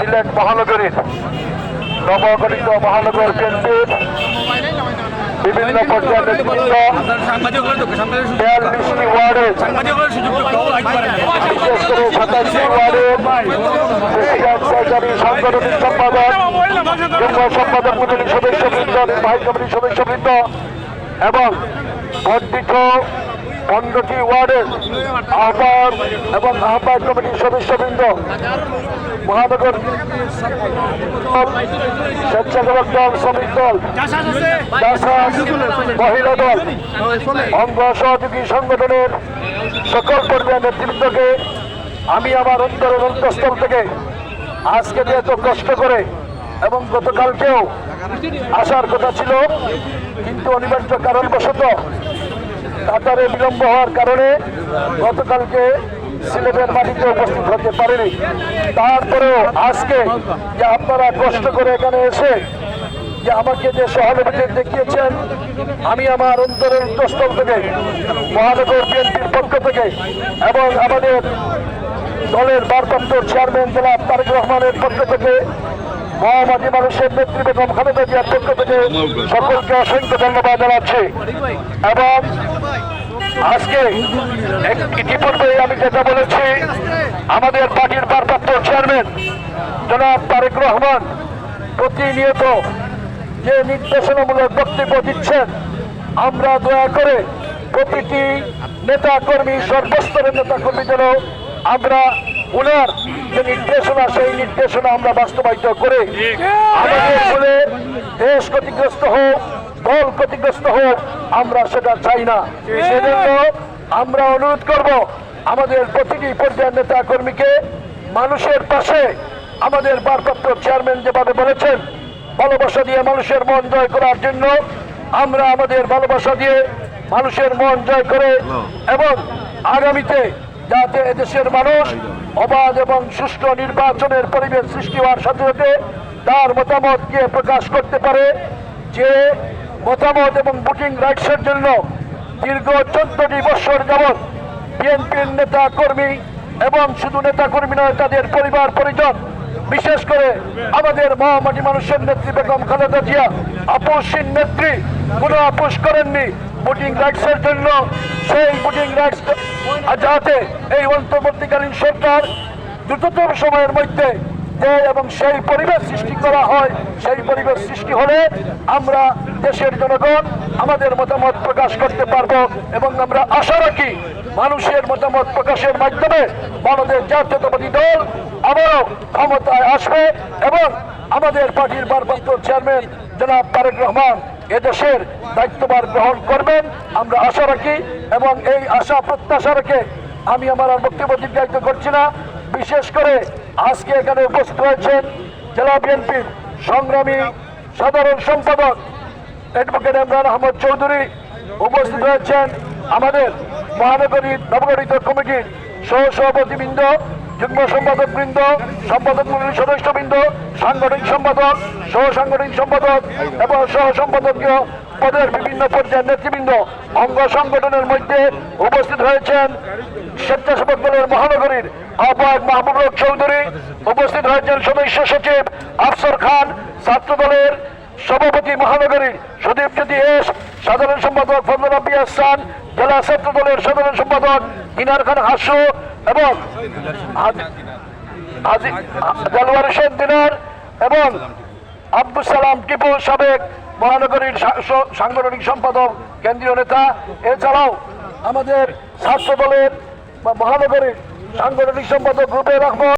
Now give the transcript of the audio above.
সিলেট মহানগরীর নবগঠিত মহানগর বিএনপির বিভিন্ন সরকারি সাংগঠনিক সম্পাদক সম্পাদক মন্ডলীর সদস্যবৃন্দ, নির্বাহী কমিটির সদস্যবৃন্দ এবং বর্ধিত পনেরোটি ওয়ার্ডের আহ্বায়ক এবং কমিটির সদস্যবৃন্দ। মহানগর স্বেচ্ছাসেবক দল, শ্রমিক দল মহিলা দল, অঙ্গ সহযোগী সংগঠনের সকল পর্যায়ের নেতৃত্বকে আমি আমার অন্তরের অন্তঃস্থল থেকে আজকে যে এত কষ্ট করে এবং গতকালকেও আসার কথা ছিল, কিন্তু অনিবার্য কারণবশত কাতারে বিলম্ব হওয়ার কারণে গতকালকে সিলেটের মাটিতে উপস্থিত হতে পারেনি। তারপরেও আজকে যে আপনারা কষ্ট করে এখানে এসে যে আমাকে যে সহানুভূতি দেখিয়েছেন, আমি আমার অন্তরের অন্তঃস্থল থেকে, মহানগর বিএনপির পক্ষ থেকে এবং আমাদের দলের ভারপ্রাপ্ত চেয়ারম্যান জেলা তারেক রহমানের পক্ষ থেকে মহামাজি মানুষের নেত্রী বেগম খালেদা জিয়ার পক্ষ থেকে সকলকে অসংখ্য ধন্যবাদ জানাচ্ছি। এবং আজকে ইতিপূর্বে আমি যেটা বলেছি, আমাদের পার্টির ভারপ্রাপ্ত চেয়ারম্যান জনাব তারেক রহমান প্রতিনিয়ত যে নির্দেশনামূলক বক্তব্য দিচ্ছেন, আমরা দয়া করে প্রতিটি নেতা কর্মী সর্বস্তরের নেতা কর্মী যেন আমরা উনার যে নির্দেশনা, সেই নির্দেশনা আমরা বাস্তবায়িত করে আমাদের বলে দেশ ক্ষতিগ্রস্ত হোক দল ক্ষতিগ্রস্ত হোক, আমরা সেটা চাই না। সেজন্য আমরা অনুরোধ করব আমাদের প্রতিটি পর্যায়ের নেতা কর্মীকে মানুষের পাশে আমাদের ভারপ্রাপ্ত চেয়ারম্যান যেভাবে বলেছেন, ভালোবাসা দিয়ে মানুষের মন জয় করার জন্য আমরা আমাদের ভালোবাসা দিয়ে মানুষের মন জয় করে এবং আগামীতে যাতে এদেশের মানুষ অবাধ এবং সুষ্ঠু নির্বাচনের পরিবেশ সৃষ্টি হওয়ার সাথে সাথে তার মতামতকে প্রকাশ করতে পারে যে মতামত এবং ভোটিং রাইটসের জন্য দীর্ঘ চোদ্দটি বছর যাবৎ বিএনপির নেতা কর্মী এবং শুধু নেতা কর্মী নয়, তাদের পরিবার, পরিজন, বিশেষ করে আমাদের মহামাটি মানুষের নেত্রী বেগম খালেদা জিয়া আপোষহীন নেত্রী, কোনো আপোষ করেননি। ভোটিং রাইটসের জন্য সেই ভোটিং রাইটস যাতে এই অন্তর্বর্তীকালীন সরকার দ্রুততম সময়ের মধ্যে যে এবং সেই পরিবেশ সৃষ্টি করা হয়, সেই পরিবেশ সৃষ্টি হলে আমরা দেশের জনগণ আমাদের মতামত প্রকাশ করতে পারব এবং আমরা আশা রাখি মানুষের মতামত প্রকাশের মাধ্যমে বাংলাদেশ জাতীয়তাবাদী দল আবারও ক্ষমতায় আসবে এবং আমাদের পার্টির ভারপ্রাপ্ত চেয়ারম্যান জনাব তারেক রহমান এদেশের দায়িত্বভার গ্রহণ করবেন। আমরা আশা রাখি এবং এই আশা প্রত্যাশা রেখে আমি আমার বক্তব্য দীর্ঘায়িত করছি না। বিশেষ করে আজকে এখানে উপস্থিত হয়েছেন জেলা বিএনপির সংগ্রামী সাধারণ সম্পাদক অ্যাডভোকেট ইমরান আহমদ চৌধুরী। উপস্থিত হয়েছেন আমাদের মহানগরী নবগঠিত কমিটির সহ সভাপতিবৃন্দ যুগ্ম সম্পাদক বৃন্দ সম্পাদক মন্ডলীর সদস্যবৃন্দ, সাংগঠনিক সম্পাদক সহ সাংগঠনিক সম্পাদক এবং সহ সম্পাদকীয় পদের বিভিন্ন পর্যায়ের নেতৃবৃন্দ অঙ্গ সংগঠনের মধ্যে উপস্থিত হয়েছেন স্বেচ্ছাসেবক দলের মহানগরীর আহ্বায়ক মাহবুব রক চৌধুরী, উপস্থিত হয়েছেন সদস্য সচিব আফসর খান, ছাত্র দলের সভাপতি মহানগরীর সুদীপ জ্যোতি এস, সাধারণ সম্পাদক ফজল রাব্বি আহসান, জেলা ছাত্র দলের সাধারণ সম্পাদক ইনার খান হাসু এবং জালওয়ার হোসেন দিনার এবং আব্দুল সালাম টিপু সাবেক মহানগরীর সাংগঠনিক সম্পাদক, কেন্দ্রীয় নেতা, এছাড়াও আমাদের ছাত্র দলের বা মহানগরীর সাংগঠনিক সম্পাদক রূপে আহমদ